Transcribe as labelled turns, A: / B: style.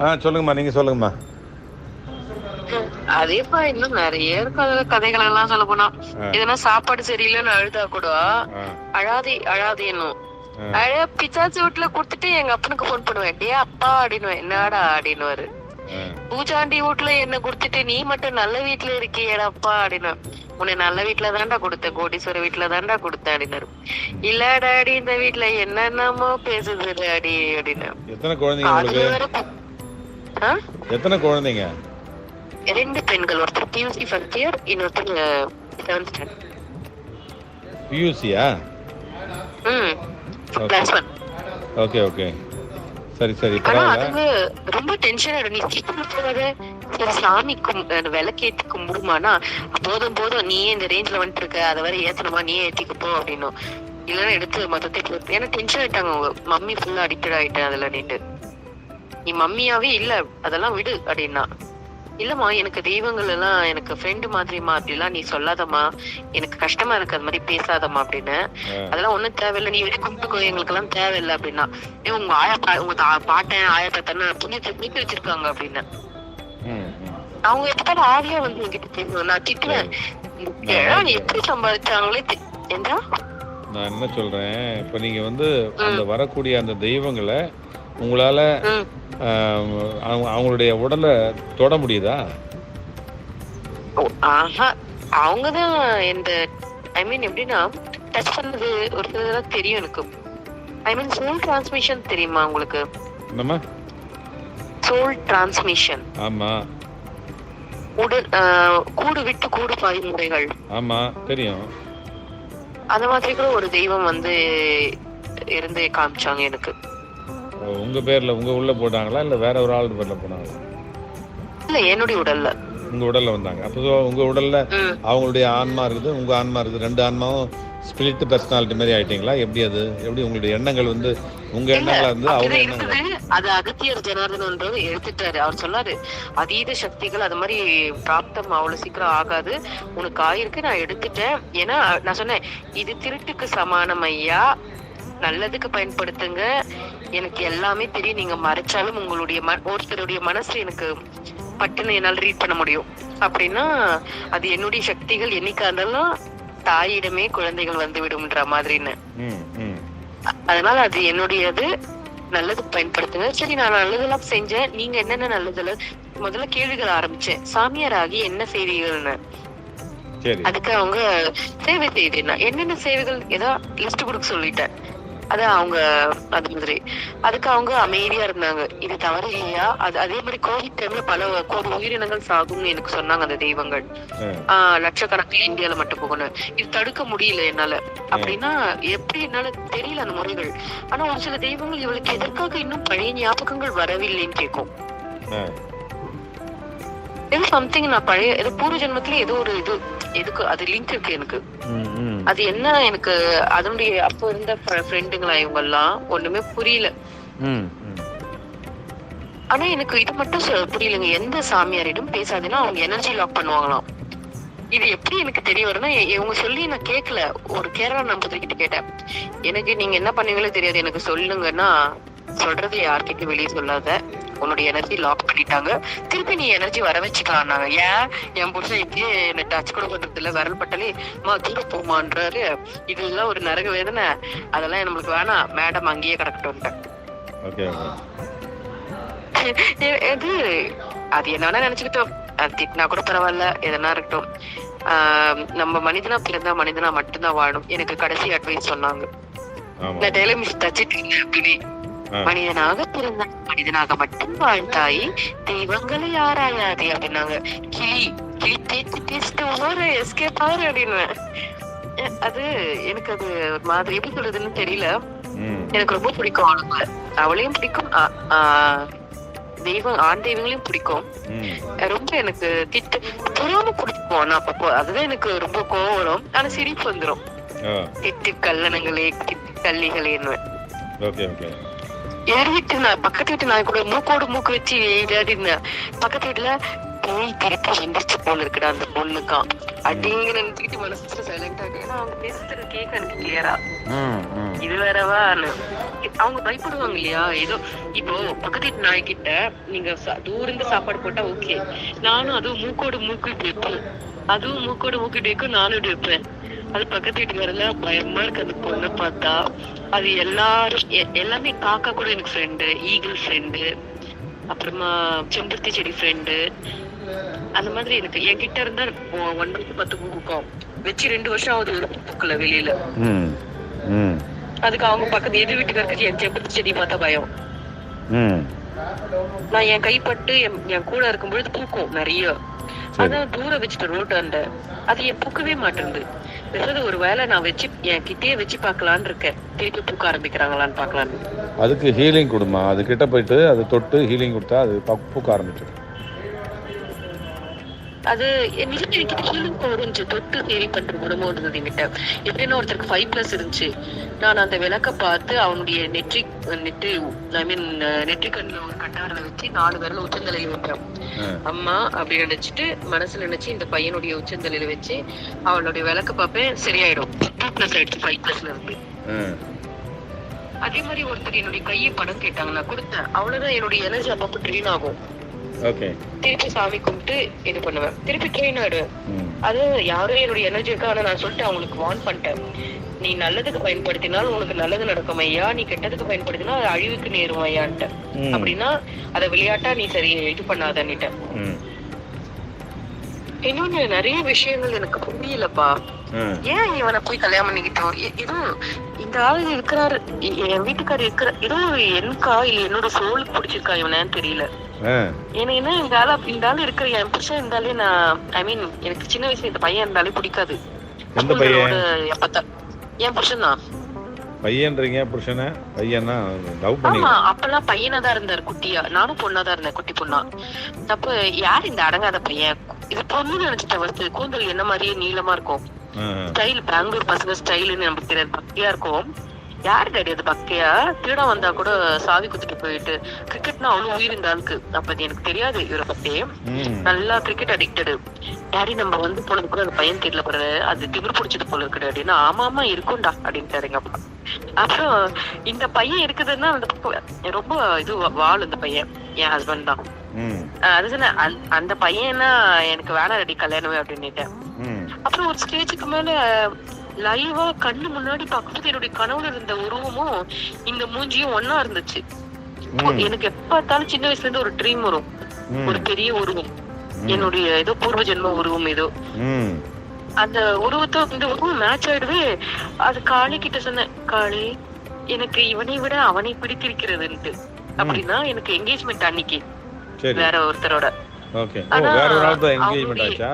A: ஆ சொல்லுங்கம்மா நீங்கள் சொல்லுங்கம்மா.
B: அதேப்பா இன்னும் நிறைய இருக்கு. அதுல கதைகள் எல்லாம் சொல்ல போனா. எதனா சாப்பாடு சரியில்லைன்னு அழுதா கூட அழாதே அழாதேன்னும்
A: ஆ.
B: அழ பிச்சாச்சி வீட்டுல கொடுத்துட்டு எங்க அப்பனுக்கு போன் பண்ணுவேன். டே அப்பா அப்படின்னுவேன் என்னடா அப்படின்னுவாரு பூஜாண்டி வீட்டுல என்ன கொடுத்துட்டு நீ மட்டும் நல்ல வீட்டுல இருக்கியேடாப்பா அப்படின்னு உன்னை நல்ல வீட்டுல தான்டா கொடுத்தேன். கோடீஸ்வர வீட்டுல தான்டா கொடுத்தேன் அப்படின்னாரு இல்ல டாடி இந்த வீட்டுல என்னென்னமோ பேசுது டாடி அப்படின்னு
A: எத்தனை குழந்தைங்க?
B: ரெண்டு பெண்கள் ஒருத்தர் பியூசி ஃபர்ஸ்ட் இயர் இன்னொருத்தர் செவன்த் ஸ்டாண்டர்ட்
A: பியூசியா
B: ம். கிளாஸ் ஒன்
A: ஓகே ஓகே சரி சரி பரவாயில்ல.
B: ரொம்ப டென்ஷன் ஆயிடும் நீ சீக்கிரம் போகாத. சரி சாமி விளக்கேத்தி கும்பிடுமானா போதும் போதும். நீயே இந்த ரேஞ்ச்ல வந்துட்டு இருக்க. அதை வரை ஏத்தணுமா? நீயே ஏத்திக்க போ அப்படின்னும். இல்லைன்னா எடுத்து மொத்தத்தை ஏன்னா டென்ஷன் ஆயிட்டாங்க அவங்க. மம்மி ஃபுல்லா அடிக்டட் ஆயிட்டேன் அதுல நீட்டு நீ மம்மியாவே இல்ல அதெல்லாம் விடு அப்படின்னா. இல்லம்மா எனக்கு தெய்வங்கள் எல்லாம் எனக்கு ஃப்ரெண்டு மாதிரிமா அப்படிலாம் நீ சொல்லாதம்மா. எனக்கு கஷ்டமா இருக்கு அது மாதிரி பேசாதம்மா அப்படின்னு. அதெல்லாம் ஒண்ணும் தேவையில்லை நீ வெளியே கும்பிட்டுக்கோ எங்களுக்கு எல்லாம் தேவையில்லை அப்படின்னா. ஏ உங்க ஆயா உங்க பாட்டன் ஆயா தாத்தன்னு புண்ணியத்தை புனிக்க வச்சிருக்காங்க அப்படின்னு. அவங்க எப்ப ஆவியா வந்து என்கிட்ட பேசுவோம் நான் திட்டுவேன். எப்படி சம்பாதிச்சாங்களே என்றா
A: நான் என்ன சொல்றேன்? இப்போ நீங்க வந்து அந்த வரக்கூடிய அந்த தெய்வங்களை உங்களால அவங்க அவங்களுடைய உடலை தொட முடியுதா?
B: ஓ, ஆஹா அவங்கதான் இந்த ஐ மீன் எப்படின்னா டச் பண்ணது ஒரு சிலதெல்லாம் தெரியும் எனக்கு. ஐ மீன் சோல் டிரான்ஸ்மிஷன் தெரியுமா உங்களுக்கு?
A: என்னம்மா?
B: சோல் டிரான்ஸ்மிஷன்
A: ஆமா.
B: உடல் கூடு விட்டு கூடு பாயும் முறைகள்
A: ஆமா தெரியும்.
B: அந்த மாதிரி கூட ஒரு தெய்வம் வந்து இருந்து காமிச்சாங்க எனக்கு.
A: ஓ, உங்க பேர்ல உங்க உள்ள போட்டாங்களா இல்ல வேற ஒரு ஆள் பேர்ல போனாங்களா?
B: இல்ல என்னுடைய உடல்ல.
A: உங்க உடல்ல வந்தாங்க. அப்போ உங்க உடல்ல. அவங்களுடைய ஆன்மா இருக்குது உங்க ஆன்மா இருக்குது. ரெண்டு ஆன்மாவும் ஸ்பிரிட் பர்சனாலிட்டி மாதிரி ஆயிட்டீங்களா? எப்படி அது? எப்படி உங்களுடைய எண்ணங்கள் வந்து உங்க எண்ணங்களா இருந்து அவங்க எண்ணங்களா.
B: அது அகத்தியர் ஜனார்தனன்றது எடுத்துட்டாரு. அவர் சொன்னாரு அதீத சக்திகள் அது மாதிரி பிராப்தம் அவ்வளவு சீக்கிரம் ஆகாது. உனக்கு ஆயிருக்கு நான் எடுத்துட்டேன். ஏன்னா நான் சொன்னேன் இது திருட்டுக்கு சமானம் ஐயா. நல்லதுக்கு பயன்படுத்துங்க. எனக்கு எல்லாமே தெரியும். நீங்க மறைச்சாலும் உங்களுடைய ம- ஒருத்தருடைய மனசு எனக்கு பட்டுன்னு என்னால் ரீட் பண்ண முடியும். அப்படின்னா அது என்னுடைய சக்திகள் என்னைக்கா இருந்தாலும் தாயிடமே குழந்தைகள் வந்து விடும்ன்ற மாதிரின்னு. அதனால அது என்னுடையது. நல்லது பயன்படுத்துங்க. சரி நான் நல்லதெல்லாம் செஞ்சேன். நீங்க என்னென்ன நல்லதெல்லாம் முதல்ல கேள்விகள் ஆரம்பிச்சேன். சாமியார் ஆகி என்ன செய்வீங்கள்னு
A: சரி.
B: அதுக்கு அவங்க சேவை செய்தேன்னா என்னென்ன சேவைகள் ஏதோ லிஸ்ட் கொடுக்க சொல்லிட்டேன். அதான் அவங்க அது மாதிரி. அதுக்கு அவங்க அமைதியா இருந்தாங்க. இது தவறு இல்லையா? அது அதே மாதிரி கோவிட் டைம்ல பல கோடி உயிரினங்கள் சாகும்னு எனக்கு சொன்னாங்க அந்த தெய்வங்கள். ஆஹ் லட்சக்கணக்கில் இந்தியால மட்டும் போகணும் இது தடுக்க முடியல என்னால. அப்படின்னா எப்படி என்னால தெரியல அந்த முறைகள். ஆனா ஒரு சில தெய்வங்கள் இவளுக்கு எதற்காக இன்னும் பழைய ஞாபகங்கள் வரவில்லைன்னு கேட்கும். ஏதோ சம்திங் நான் பழைய ஏதோ பூர்வ ஜென்மத்துல ஏதோ ஒரு இது. எதுக்கு? அது லிங்க் இருக்கு எனக்கு. அது என்ன எனக்கு அதனுடைய அப்போ இருந்த ஃப்ரெண்டுங்களா இவங்க எல்லாம் ஒண்ணுமே புரியல. ஆனா எனக்கு இது மட்டும் புரியலங்க. எந்த சாமியாரிடம் பேசாதுன்னா அவங்க எனர்ஜி லாக் பண்ணுவாங்களாம். இது எப்படி எனக்கு தெரிய வரும்னா இவங்க சொல்லி நான் கேட்கல ஒரு கேரளா நம்பர் கிட்ட கேட்டேன். எனக்கு நீங்க என்ன பண்ணுவீங்களோ தெரியாது. எனக்கு சொல்லுங்கன்னா சொல்றது யார்கிட்ட வெளியே சொல்லாத. உன்னுடைய எனர்ஜி லாக் பண்ணிட்டாங்க. திருப்பி நீ எனர்ஜி வர வச்சுக்கலாம்னாங்க. ஏன்? என் புருஷன் இப்படியே என்ன டச் கூட பண்றது இல்ல விரல் பட்டாலே மா தூர போமான்றாரு இதெல்லாம் ஒரு நரக வேதனை. அதெல்லாம் நம்மளுக்கு வேணாம். மேடம் அங்கேயே கிடக்கட்டும் இது அது என்ன நினைச்சுக்கிட்டோம். அது திட்டினா கூட பரவாயில்ல. எதனா இருக்கட்டும். நம்ம மனிதனா பிறந்தா மனிதனா மட்டும்தான் வாழும் எனக்கு கடைசி அட்வைஸ் சொன்னாங்க. நான் டெய்லி மிஸ் தச்சிட்டு. மனிதனாக பிறந்த மனிதனாக மட்டும் வாழ்ந்தாய் தெய்வங்களை யாராயாதே அப்படின்னாங்க கிளி கிளி பேச்சு பேசிட்டு ஓர எஸ்கேப் ஆறு அப்படின்னு. அது எனக்கு அது ஒரு மாதிரி எப்படி சொல்றதுன்னு தெரியல. எனக்கு ரொம்ப பிடிக்கும் அவளுங்க அவளையும் பிடிக்கும். தெய்வம் ஆண் தெய்வங்களையும் பிடிக்கும். ரொம்ப எனக்கு திட்டு பொறாம பிடிக்கும் ஆனா அப்பப்போ. அதுதான் எனக்கு ரொம்ப கோவம் வரும். ஆனா சிரிப்பு வந்துரும்.
A: ஆ.
B: திட்டு கல்லணங்களே திட்டு கள்ளிகளேன்னு.
A: Okay okay.
B: யார் வீட்டு நான் பக்கத்து வீட்டு நாய் கூட மூக்கோடு மூக்கு வச்சு விளையாடி இருந்தேன் பக்கத்து வீட்டுல பேய் திருப்பி வந்துருச்சு போல இருக்குடா அந்த பொண்ணுக்காம் அப்படிங்கிற நினைச்சுக்கிட்டு மனசுல சைலண்ட் ஆகிட்டு ஏன்னா அவங்க பேசுறது கேட்க எனக்கு கிளியரா இது வேறவா அவங்க பயப்படுவாங்க இல்லையா ஏதோ இப்போ பக்கத்து வீட்டு நாய்கிட்ட நீங்க இருந்து சாப்பாடு போட்டா ஓகே நானும் அதுவும் மூக்கோடு மூக்கு இப்படி வைப்பேன் அதுவும் மூக்கோடு மூக்கு இப்படி வைக்கும் நானும் இப்படி வைப்பேன் அது பக்கத்து வீட்டுக்காரங்க பயமா இருக்கு. அந்த பொண்ணை பார்த்தா அது எல்லாரும் எல்லாமே காக்கா கூட எனக்கு ஃப்ரெண்டு ஈகிள் ஃப்ரெண்டு அப்புறமா செம்பருத்தி செடி ஃப்ரெண்டு அந்த மாதிரி எனக்கு என்கிட்ட இருந்தா ஒன்பது பத்து பூக்கும். வச்சு ரெண்டு வருஷம் ஆகுது பூக்கல வெளியில. அதுக்கு அவங்க பக்கத்து எதிர் வீட்டுக்காரருக்கு என் செம்பருத்தி செடி பார்த்தா பயம். நான் என் கைப்பட்டு என் கூட இருக்கும்பொழுது பூக்கும் நிறைய. அதான் தூரம் வச்சுட்டு அந்த அது என் பூக்கவே மாட்டேங்குது. பேசாத ஒரு வேளை நான் வச்சு என் கிட்டேயே வச்சு பார்க்கலான்னு இருக்கேன். திருப்பி பூக்க ஆரம்பிக்கிறாங்களான்னு பார்க்கலான்னு.
A: அதுக்கு ஹீலிங் கொடுமா அது கிட்ட போயிட்டு அது தொட்டு ஹீலிங் கொடுத்தா அது பூக்க ஆரம்பிச்சிடும்.
B: அது என்கிட்ட ஹீலிங் பவர் இருந்துச்சு தொட்டு சரி பண்ற குணமும் இருந்தது என்கிட்ட எப்படின்னா ஒருத்தருக்கு ஃபைவ் பிளஸ் இருந்துச்சு. நான் அந்த விளக்க பார்த்து அவனுடைய நெற்றி நெற்றி ஐ மீன் நெற்றி கண்ணில் ஒரு கட்டாரில் வச்சு நாலு விரல உச்சந்தலையில வைப்பேன். அம்மா அப்படி நினைச்சிட்டு மனசுல நினைச்சு இந்த பையனுடைய உச்சந்தலையில வச்சு அவனுடைய விளக்க பார்ப்பேன் சரியாயிடும். டூ பிளஸ் ஆயிடுச்சு ஃபைவ் பிளஸ்ல இருந்து. அதே மாதிரி ஒருத்தர் என்னுடைய கையை படம் கேட்டாங்க நான் கொடுத்தேன். அவ்வளவுதான் என்னுடைய எனர்ஜி அப்பப்போ ட்ரெயின் ஆகும். திருப்பி சாமி கும்பிட்டு இது பண்ணுவேன். திருப்பி ட்ரெயின் ஆயிடுவேன் அது யாரும் என்னுடைய எனர்ஜி இருக்கா? ஆனா நான் சொல்லிட்டு அவங்களுக்கு வார்ன் பண்ணிட்டேன். நீ நல்லதுக்கு பயன்படுத்தினால் உனக்கு நல்லது நடக்கும் ஐயா. நீ கெட்டதுக்கு பயன்படுத்தினா அது அழிவுக்கு நேரும் ஐயான்ட்டு. அப்படின்னா அத விளையாட்டா நீ சரி இது பண்ணாதன்னுட்ட இன்னொன்னு நிறைய விஷயங்கள் எனக்கு புரியலப்பா. ஏன் இவனை போய் கல்யாணம் பண்ணிக்கிட்டோம்? ஏதோ இந்த ஆள் இருக்கிறாரு என் வீட்டுக்காரர் இருக்கிற ஏதோ எனக்கா இல்ல என்னோட சோலுக்கு பிடிச்சிருக்கா இவனேன்னு தெரியல. என்ன இந்த ஆளா இந்த ஆள் இருக்கிற என் புருஷன் இருந்தாலே நான் ஐ மீன் எனக்கு சின்ன வயசுல இந்த பையன் இருந்தாலே பிடிக்காது.
A: எந்த பையன்?
B: என் புருஷன் தான்.
A: பையன்றீங்க புருஷனை? பையனா லவ் பண்ணி
B: அப்பெல்லாம் பையனா தான் இருந்தாரு குட்டியா. நானும் பொண்ணா தான் இருந்தேன் குட்டி பொண்ணா. அப்ப யார் இந்த அடங்காத பையன்? இது பொண்ணு நினைச்சிட்டேன் ஃபர்ஸ்ட் கூந்தல் என்ன மாதிரியே நீளமா இருக்கும். ஸ்டைல் பெங்களூர் பசங்க ஸ்டைலுன்னு நமக்கு தெரியாது. பக்கையா இருக்கும். யாரு டாடி அது பக்கையா திருட வந்தா கூட சாவி குத்திட்டு போயிட்டு கிரிக்கெட்னா அவ்வளவு உயிர் இந்த ஆளுக்கு. அப்ப எனக்கு தெரியாது இவரை பத்தி. நல்லா கிரிக்கெட் அடிக்டடு டாடி நம்ம வந்து போனது கூட அந்த பையன் தெரியல பாரு. அது திமிர் பிடிச்சது போல இருக்கு டாடினா ஆமா ஆமா இருக்கும்டா அப்படின்ட்டாரு எங்க அப்பா. அப்புறம் இந்த பையன் இருக்குதுன்னா அந்த ரொம்ப இது வாள் இந்த பையன். என் ஹஸ்பண்ட் தான். அது சொன்னேன் அந்த- பையனா எனக்கு வேணாம் டாடி கல்யாணமே அப்படின்னுட்டேன். அப்புறம் ஒரு ஸ்டேஜுக்கு மேல லைவா கண்ணு முன்னாடி பார்க்கும்போது என்னுடைய கனவுல இருந்த உருவமும் இந்த மூஞ்சியும் ஒன்னா இருந்துச்சு. எனக்கு எப்ப பார்த்தாலும் சின்ன வயசுல இருந்து ஒரு ட்ரீம் வரும். ஒரு பெரிய உருவம். என்னுடைய ஏதோ பூர்வ ஜென்ம உருவம் ஏதோ. அந்த உருவத்தை இந்த உருவம் மேட்ச் ஆயிடுது. அது காளி கிட்ட சொன்னேன் காளி எனக்கு இவனை விட அவனை பிடித்திருக்கிறதுன்ட்டு. அப்படின்னா எனக்கு என்கேஜ்மெண்ட் அன்னைக்கு. வேற ஒருத்தரோட.
A: ஓகே. வேற ஒரு நாள் தான் என்கேஜ்மெண்ட் ஆச்சா?